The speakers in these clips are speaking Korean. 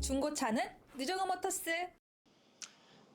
중고차는 누정호 모터스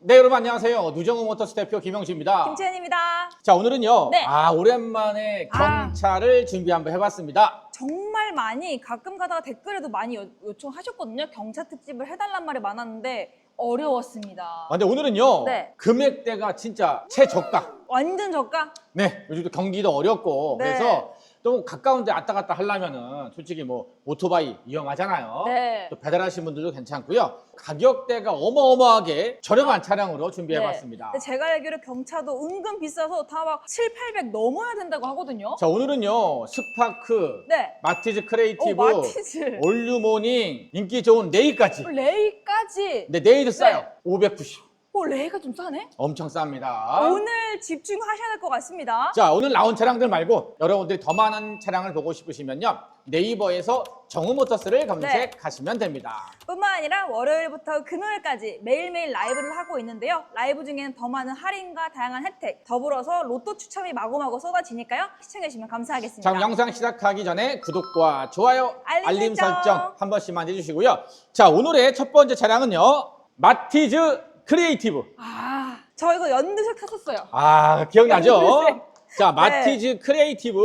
네 여러분 안녕하세요. 누정우 모터스 대표 김영주입니다. 김채연입니다. 자 오늘은요. 네. 아 오랜만에 아. 경차를 준비 한번 해봤습니다. 정말 많이 가끔 가다가 댓글에도 많이 요, 요청하셨거든요. 경차 특집을 해달란 말이 많았는데 어려웠습니다. 아, 근데 오늘은요. 네. 금액대가 진짜 최저가. 완전 저가? 네 요즘도 경기도 어렵고 네. 그래서 또 가까운데 왔다 갔다 하려면은 솔직히 뭐 오토바이 위험하잖아요. 네. 또 배달하시는 분들도 괜찮고요. 가격대가 어마어마하게 저렴한 차량으로 준비해봤습니다. 근데 제가 알기로 경차도 은근 비싸서 다 막 7, 800 넘어야 된다고 하거든요. 자 오늘은요 스파크, 네. 마티즈 오, 크리에이티브, 마티즈. 올류모닝, 인기 좋은 레이까지. 레이까지. 근데 싸요. 네. 590. 오, 레이가 좀 싸네? 엄청 쌉니다. 오늘 집중하셔야 될 것 같습니다. 자, 오늘 나온 차량들 말고 여러분들이 더 많은 차량을 보고 싶으시면요. 네이버에서 정우모터스를 검색하시면 됩니다. 뿐만 아니라 월요일부터 금요일까지 매일매일 라이브를 하고 있는데요. 라이브 중에는 더 많은 할인과 다양한 혜택, 더불어서 로또 추첨이 마구마구 쏟아지니까요. 시청해주시면 감사하겠습니다. 자, 그럼 영상 시작하기 전에 구독과 좋아요, 알림 알림, 설정. 설정 한 번씩만 해주시고요. 자, 오늘의 첫 번째 차량은요. 마티즈 크리에이티브. 아, 저 이거 연두색 탔었어요. 아, 기억나죠? 자, 마티즈 크리에이티브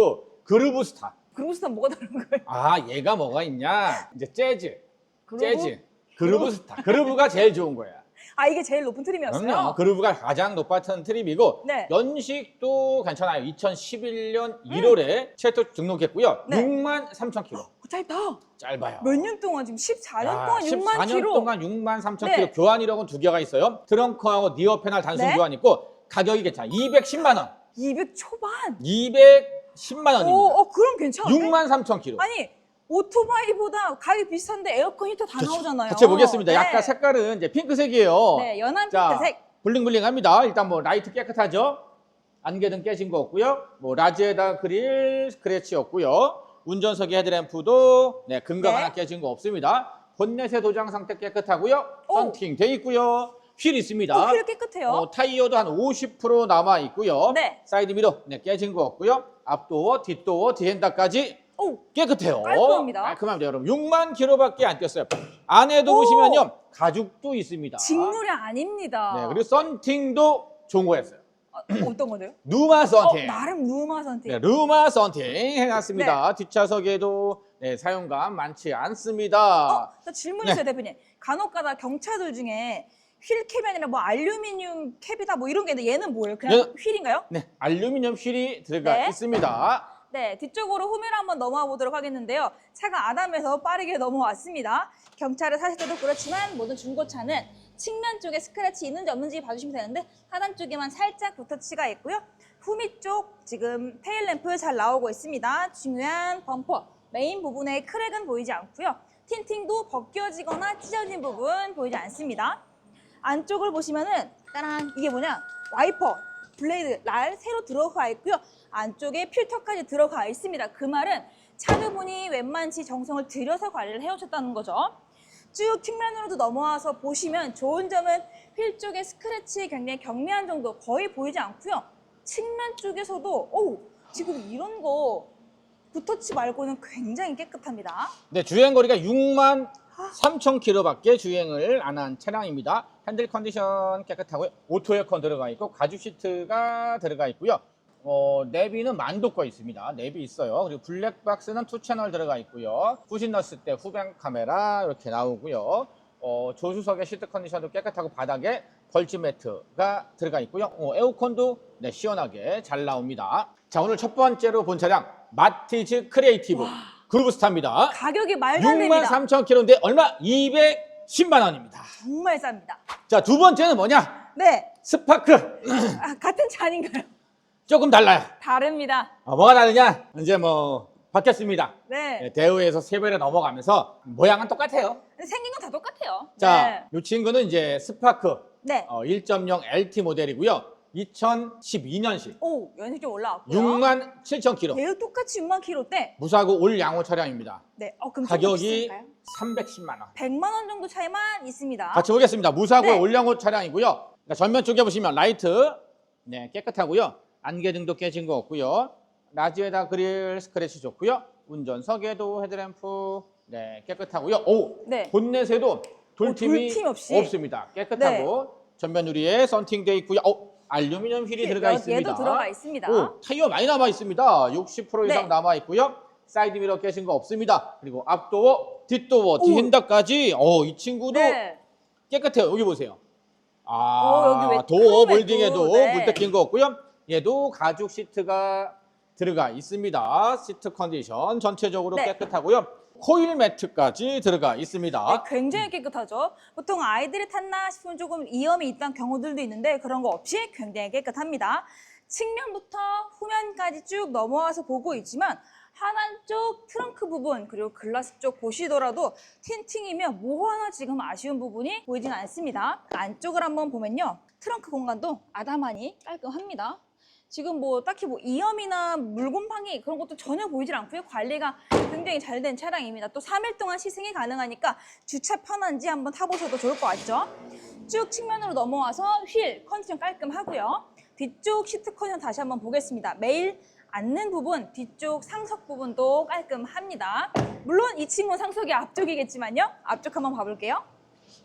그루브 스타. 그루브스탄 뭐가 다른 거예요? 아, 얘가 뭐가 있냐? 이제 재즈, 그루브? 재즈, 그루브 스타. 그루브가 제일 좋은 거야. 아, 이게 제일 높은 트림이었어요? 그럼요. 그루브가 가장 높았던 트립이고 네. 연식도 괜찮아요. 2011년 1월에 최초 등록했고요. 음. 네. 6만 3천 킬로. 어, 짧다. 짧아요. 몇 년 동안 지금 14년 야, 동안 6만 14년 킬로. 동안 6만 3천 네. 킬로 교환 이력은 두 개가 있어요. 트렁크하고 니어 패널 단순 네. 교환 있고 가격이 괜찮아. 210만 원. 200 초반. 210만 오, 원입니다. 어, 그럼 괜찮은데? 6만 3천 킬로. 아니, 오토바이보다 가격이 비싼데 에어컨 히터 다 나오잖아요. 같이 보겠습니다. 네. 약간 색깔은 이제 핑크색이에요. 네, 연한 자, 핑크색. 블링블링합니다. 일단 뭐 라이트 깨끗하죠. 안개등 깨진 거 없고요. 뭐 라지에다 그릴 스크래치 없고요. 운전석의 헤드램프도 네, 금각 네. 하나 깨진 거 없습니다. 본넷의 도장 상태 깨끗하고요. 오. 썬팅 돼 있고요. 휠 있습니다. 어, 휠 깨끗해요. 어, 타이어도 한 50% 남아 있고요. 네. 사이드 미러 네, 깨진 거 없고요. 앞도어, 뒷도어, 디엔다까지 오, 깨끗해요. 깔끔합니다. 깔끔합니다, 여러분. 6만 킬로밖에 안 뛰었어요. 안에도 오. 보시면요. 가죽도 있습니다. 직물이 아닙니다. 네, 그리고 썬팅도 좋은 거였어요. 아, 어떤 건데요? 누마 어, 썬팅. 나름 누마 선팅. 네, 루마 썬팅 해놨습니다. 뒷좌석에도 네, 사용감 많지 않습니다. 어, 나 질문 있어요, 대표님. 간혹가다 경차들 중에 휠 캡이 아니라 뭐 알루미늄 캡이다 뭐 이런 게 있는데 얘는 뭐예요? 그냥 얘는- 휠인가요? 네, 알루미늄 휠이 들어가 네. 있습니다. 네, 뒤쪽으로 후미를 한번 넘어와 보도록 하겠는데요. 차가 아담해서 빠르게 넘어왔습니다. 경차를 사실 때도 그렇지만 모든 중고차는 측면 쪽에 스크래치 있는지 없는지 봐주시면 되는데 하단 쪽에만 살짝 붓터치가 있고요. 후미 쪽 지금 테일 램프 잘 나오고 있습니다. 중요한 범퍼, 메인 부분에 크랙은 보이지 않고요. 틴팅도 벗겨지거나 찢어진 부분 보이지 않습니다. 안쪽을 보시면은 따란 이게 뭐냐 와이퍼 블레이드 날 새로 들어가 있고요 안쪽에 필터까지 들어가 있습니다 그 말은 차주분이 웬만치 정성을 들여서 관리를 해오셨다는 거죠 쭉 측면으로도 넘어와서 보시면 좋은 점은 휠 쪽에 스크래치 굉장히 경미한 정도 거의 보이지 않고요 측면 쪽에서도 오 지금 이런 거 붓터치 말고는 굉장히 깨끗합니다 네, 주행 거리가 6만 3천 킬로밖에 주행을 안 한 차량입니다. 핸들 컨디션 깨끗하고요. 오토 에어컨 들어가 있고 가죽 시트가 들어가 있고요. 어, 내비는 만도 거 있습니다. 내비 있어요. 그리고 블랙박스는 투 채널 들어가 있고요. 후진 넣었을 때 후방 카메라 이렇게 나오고요. 어, 조수석의 시트 컨디션도 깨끗하고 바닥에 벌집 매트가 들어가 있고요. 어, 에어컨도 네, 시원하게 잘 나옵니다. 자, 오늘 첫 번째로 본 차량 마티즈 크리에이티브 그루브스타입니다. 가격이 말도 안 6만 됩니다 3천 킬로인데 얼마? 210만 원입니다. 정말 쌉니다 자, 두 번째는 뭐냐? 네 스파크. 아, 같은 차 아닌가요? 조금 달라요. 다릅니다 어, 뭐가 다르냐? 이제 뭐 바뀌었습니다. 네. 네, 대우에서 세배로 넘어가면서 모양은 똑같아요. 생긴 건 다 똑같아요. 자, 이 친구는 이제 스파크 네. 어, 1.0 LT 모델이고요. 2012년식 오, 연식 좀 올라왔고요. 6만 7천 킬로. 얘도 똑같이 6만 킬로대. 무사고 올 양호 차량입니다. 네. 어, 그럼 가격이 가격이 310만 원. 100만 원 정도 차이만 있습니다. 같이 보겠습니다. 무사고 네. 올량호 차량이고요. 그러니까 전면 쪽에 보시면 라이트 네, 깨끗하고요. 안개등도 깨진 거 없고요. 라지에다 그릴 스크래치 좋고요. 운전석에도 헤드램프 네, 깨끗하고요. 오, 네. 본넷에도 돌팀이 돌팀 없이? 없습니다. 깨끗하고 전면 유리에 썬팅돼 있고요. 어, 알루미늄 휠이 들어가 얘- 있습니다. 얘도 들어가 있습니다. 오, 타이어 많이 남아 있습니다. 60% 이상 네. 남아 있고요. 사이드 미러 깨진 거 없습니다. 그리고 앞도어, 뒷도어, 오. 뒤핸다까지 어, 이 친구도 네. 깨끗해요. 여기 보세요. 아, 어, 여기 왜 도어 크롬에도, 몰딩에도 네. 물때 낀 거 없고요. 얘도 가죽 시트가 들어가 있습니다. 시트 컨디션 전체적으로 네. 깨끗하고요. 코일 매트까지 들어가 있습니다. 네, 굉장히 깨끗하죠. 보통 아이들이 탔나 싶으면 조금 이염이 있던 경우들도 있는데 그런 거 없이 굉장히 깨끗합니다. 측면부터 후면까지 쭉 넘어와서 보고 있지만 하단 쪽 트렁크 부분 그리고 글라스 쪽 보시더라도 틴팅이면 뭐 하나 지금 아쉬운 부분이 보이진 않습니다. 안쪽을 한번 보면요. 트렁크 공간도 아담하니 깔끔합니다. 지금 뭐 딱히 뭐 이염이나 물곰팡이 그런 것도 전혀 보이질 않고요. 관리가 굉장히 잘 된 차량입니다. 또 3일 동안 시승이 가능하니까 주차 편한지 한번 타보셔도 좋을 것 같죠. 쭉 측면으로 넘어와서 휠 컨디션 깔끔하고요. 뒤쪽 시트 컨디션 다시 한번 보겠습니다. 매일 앉는 부분, 뒤쪽 상석 부분도 깔끔합니다. 물론 이 친구는 상석이 앞쪽이겠지만요. 앞쪽 한번 봐볼게요.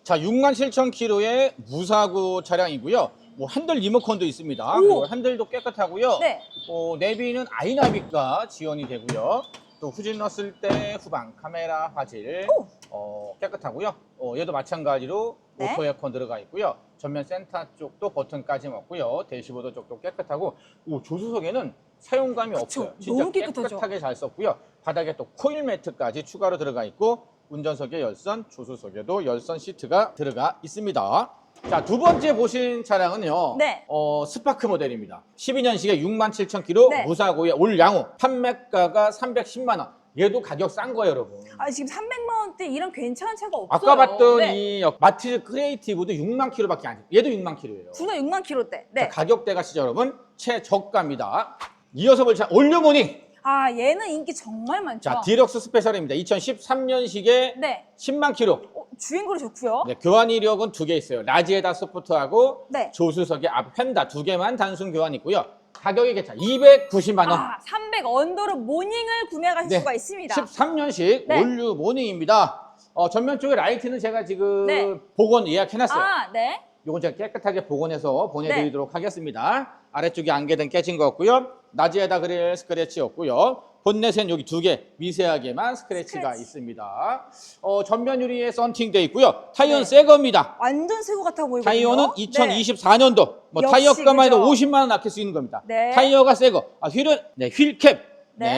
자, 6만 7천 킬로의 무사고 차량이고요. 뭐 핸들 리모컨도 있습니다. 오. 그리고 핸들도 깨끗하고요. 네. 어, 내비는 아이나비가 지원이 되고요. 또 후진 넣었을 때 후방 카메라 화질 오. 어, 깨끗하고요. 어, 얘도 마찬가지로 네. 오토 에어컨 들어가 있고요. 전면 센터 쪽도 버튼까지 먹고요. 대시보드 쪽도 깨끗하고 오, 조수석에는 사용감이 그쵸. 없어요. 진짜 너무 깨끗하죠. 깨끗하게 잘 썼고요. 바닥에 또 코일 매트까지 추가로 들어가 있고 운전석에 열선, 조수석에도 열선 시트가 들어가 있습니다. 자, 두 번째 보신 차량은요. 네. 어, 스파크 모델입니다. 12년식에 6만 7천 킬로 네. 무사고의 올 양호. 판매가가 310만 원. 얘도 가격 싼 거예요, 여러분. 아, 지금 300만 원대 이런 괜찮은 차가 없어요. 아까 봤던 네. 이 마티즈 크리에이티브도 6만 킬로밖에 안 돼요. 얘도 6만 킬로예요. 구나 6만 킬로대. 네. 가격대가 진짜 여러분 최저가입니다. 이어서 볼 차 올류모닝. 아, 얘는 인기 정말 많죠. 자, 디럭스 스페셜입니다. 2013년식에 네. 10만 킬로. 어, 주행거리 좋고요. 네, 교환 이력은 두 개 있어요. 라지에다 소프트하고 네. 조수석에 앞 펜다 두 개만 단순 교환 있고요. 가격이 괜찮아. 290만 원. 아, 300 언더로 모닝을 구매하실 네. 수가 있습니다. 13년식 네. 올류 모닝입니다. 어, 전면 쪽에 라이트는 제가 지금 네. 복원 예약해놨어요. 아, 네. 이건 제가 깨끗하게 복원해서 보내드리도록 하겠습니다. 아래쪽에 안개등 깨진 거 없고요. 낮에다 그릴 스크래치 없고요. 본넷엔 여기 두 개 미세하게만 스크래치가 스크래치. 있습니다. 어, 전면 유리에 썬팅 돼 있고요. 타이어는 네. 새 겁니다. 완전 새거 같아 보이거든요. 타이어는 네. 2024년도 뭐 역시 타이어값만 해도 그죠? 50만 원 아낄 수 있는 겁니다. 네. 타이어가 새거. 아, 휠은 네, 휠캡. 네.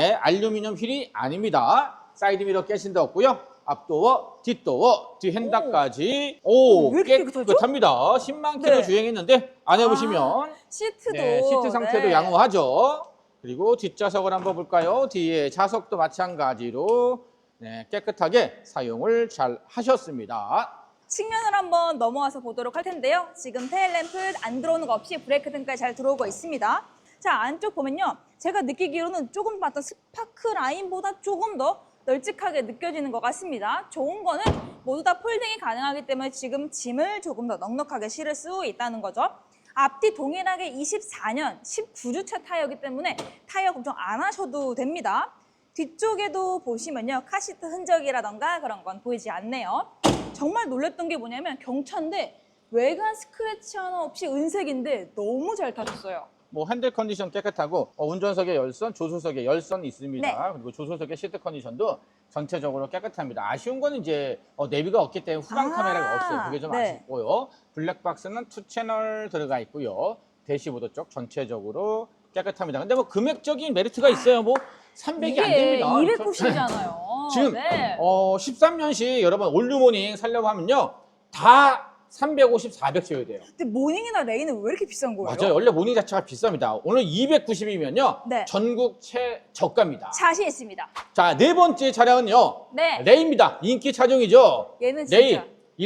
네. 알루미늄 휠이 아닙니다. 사이드 미러 깨진 데 없고요. 앞도어, 뒷도어, 뒤핸다까지 오, 왜 이렇게? 깨끗합니다. 10만 킬로 네. 주행했는데 안 해보시면 시트도 네, 시트 상태도 네. 양호하죠. 그리고 뒷좌석을 한번 볼까요? 뒤에 좌석도 마찬가지로 네, 깨끗하게 사용을 잘 하셨습니다. 측면을 한번 넘어와서 보도록 할 텐데요. 지금 테일 램프 안 들어오는 거 없이 브레이크 등까지 잘 들어오고 있습니다. 자, 안쪽 보면요. 제가 느끼기로는 조금 봤던 스파크 라인보다 조금 더 널찍하게 느껴지는 것 같습니다. 좋은 거는 모두 다 폴딩이 가능하기 때문에 지금 짐을 조금 더 넉넉하게 실을 수 있다는 거죠. 앞뒤 동일하게 24년 19주차 타이어이기 때문에 타이어 걱정 안 하셔도 됩니다. 뒤쪽에도 보시면요. 카시트 흔적이라던가 그런 건 보이지 않네요. 정말 놀랬던 게 뭐냐면 경차인데 외관 스크래치 하나 없이 은색인데 너무 잘 타셨어요. 뭐 핸들 컨디션 깨끗하고 어, 운전석에 열선, 조수석에 열선 있습니다. 네. 그리고 조수석의 시트 컨디션도 전체적으로 깨끗합니다. 아쉬운 건 이제 어, 내비가 없기 때문에 후방 아, 카메라가 없어요. 그게 좀 네. 아쉽고요. 블랙박스는 투 채널 들어가 있고요. 대시보드 쪽 전체적으로 깨끗합니다. 근데 뭐 금액적인 메리트가 있어요. 뭐 300이 이게 안 됩니다. 290이잖아요. 지금 네. 어, 13년식 여러분 올류모닝 살려고 하면요. 다 350, 400 줘야 돼요. 근데 모닝이나 레이는 왜 이렇게 비싼 거예요? 맞아요. 원래 모닝 자체가 비쌉니다. 오늘 290이면요. 네. 전국 최저가입니다. 자신 있습니다. 자, 네 번째 차량은요. 네. 레이입니다. 인기 차종이죠. 얘는 진짜 레이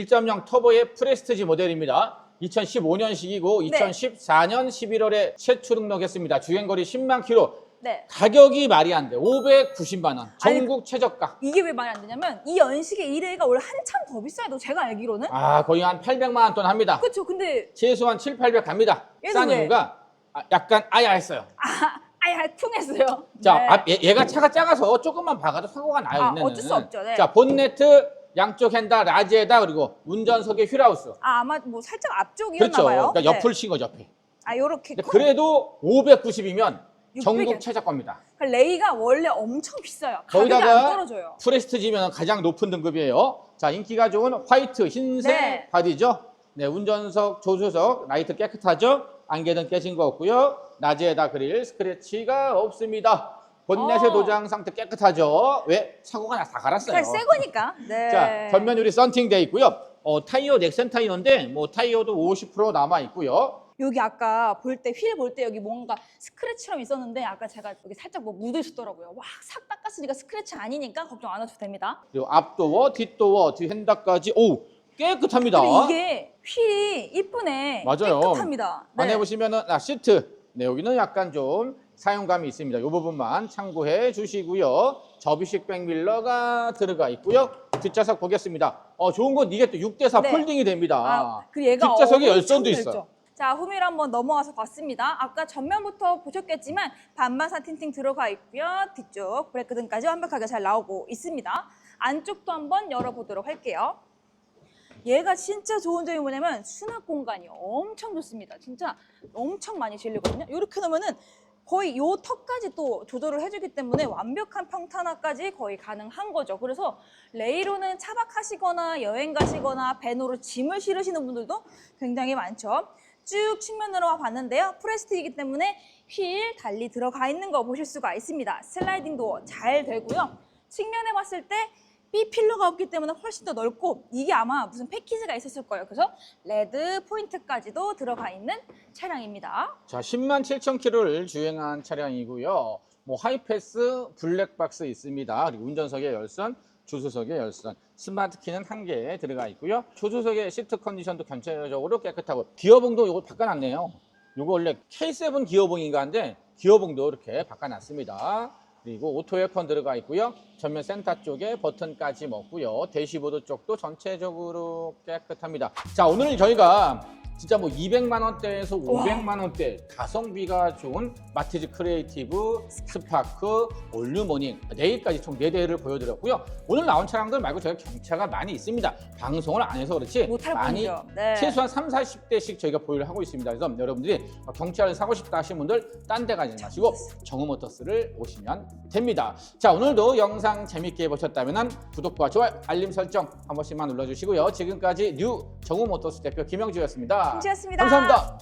1.0 터보의 프레스티지 모델입니다. 2015년식이고 네. 2014년 11월에 최초 등록했습니다. 주행거리 10만 킬로. 네. 가격이 말이 안 돼. 590만 원. 아니, 전국 최저가. 이게 왜 말이 안 되냐면 이 연식의 1회가 원래 한참 더 비싸요. 제가 알기로는. 아, 거의 한 800만 원 돈 합니다. 그렇죠. 근데 최소한 7, 800 갑니다. 얘는 싼 왜? 이유가 아, 약간 아야 했어요. 아, 아야 통했어요. 자, 네. 앞, 얘, 가 차가 작아서 조금만 박아도 사고가 나요. 아, 얘네는. 어쩔 수 없죠, 네. 자, 본네트 양쪽 핸다 라지에다 그리고 운전석에 휠하우스. 아, 아마 뭐 살짝 앞쪽이었나 그렇죠. 봐요. 그러니까 네. 옆을 친 거죠, 옆에. 아, 요렇게. 근데 그래도 590이면 전국 600 이야. 최저가입니다. 그러니까 레이가 원래 엄청 비싸요. 가격이 거기다가 떨어져요. 프레스티지면 가장 높은 등급이에요. 자, 인기가 좋은 화이트, 흰색 네. 바디죠. 네, 운전석, 조수석, 라이트 깨끗하죠. 안개등 깨진 거 없고요. 낮에다 그릴 스크래치가 없습니다. 본넷의 어. 도장 상태 깨끗하죠. 왜? 사고가 나다 갈았어요. 그냥 새 거니까. 네. 자, 전면 유리 썬팅 돼 있고요. 어, 타이어 넥센 타이어인데 뭐 타이어도 50% 남아 있고요. 여기 아까 볼 때 휠 볼 때 여기 뭔가 스크래치처럼 있었는데 아까 제가 여기 살짝 뭐 묻어 있었더라고요. 와, 싹 닦았으니까 스크래치 아니니까 걱정 안 하셔도 됩니다. 그리고 앞도어, 뒷도어, 뒤 핸다까지 오 깨끗합니다. 이게 휠이 이쁘네. 맞아요. 깨끗합니다. 네. 안에 보시면은 아, 시트. 네, 여기는 약간 좀 사용감이 있습니다. 이 부분만 참고해 주시고요. 접이식 백밀러가 들어가 있고요. 뒷좌석 보겠습니다. 어, 좋은 건 이게 또 6대4 네. 폴딩이 됩니다. 아, 그리고 얘가 뒷좌석에 열선도 넓죠. 있어. 자, 후미를 한번 넘어가서 봤습니다. 아까 전면부터 보셨겠지만 반반사 틴팅 들어가 있고요. 뒤쪽 브레이크 등까지 완벽하게 잘 나오고 있습니다. 안쪽도 한번 열어보도록 할게요. 얘가 진짜 좋은 점이 뭐냐면 수납 공간이 엄청 좋습니다. 진짜 엄청 많이 실리거든요. 이렇게 놓으면은 거의 요 턱까지 또 조절을 해주기 때문에 완벽한 평탄화까지 거의 가능한 거죠. 그래서 레이로는 차박하시거나 여행 가시거나 배노로 짐을 실으시는 분들도 굉장히 많죠. 쭉 측면으로 봤는데요. 프레스티이기 때문에 휠 달리 들어가 있는 거 보실 수가 있습니다. 슬라이딩 도어 잘 되고요. 측면에 봤을 때 B 필러가 없기 때문에 훨씬 더 넓고 이게 아마 무슨 패키지가 있었을 거예요. 그래서 레드 포인트까지도 들어가 있는 차량입니다. 자, 10만 7천 킬로를 주행한 차량이고요. 뭐 하이패스, 블랙박스 있습니다. 그리고 운전석에 열선, 조수석에 열선, 스마트 키는 한개 들어가 있고요. 조수석의 시트 컨디션도 전체적으로 깨끗하고 기어봉도 이거 바꿔놨네요. 이거 원래 K7 기어봉인가 한데 기어봉도 이렇게 바꿔놨습니다. 그리고 오토 에어컨 들어가 있고요. 전면 센터 쪽에 버튼까지 먹고요. 대시보드 쪽도 전체적으로 깨끗합니다. 자, 오늘 저희가 진짜 뭐 200만 원대에서 500만 원대 가성비가 좋은 마티즈 크리에이티브, 스파크, 올류모닝 내일까지 총 4대를 보여드렸고요. 오늘 나온 차량들 말고 저희가 경차가 많이 있습니다. 방송을 안 해서 그렇지 못할 많이 뿐이죠. 네. 최소한 3, 40대씩 저희가 보유를 하고 있습니다. 그래서 여러분들이 경차를 사고 싶다 하시는 분들 딴 데 가지 마시고 정우모터스를 오시면 됩니다. 자 오늘도 영상 재밌게 보셨다면 구독과 좋아요, 알림 설정 한 번씩만 눌러주시고요. 지금까지 뉴 정우모터스 대표 김영주였습니다. 김치였습니다. 감사합니다.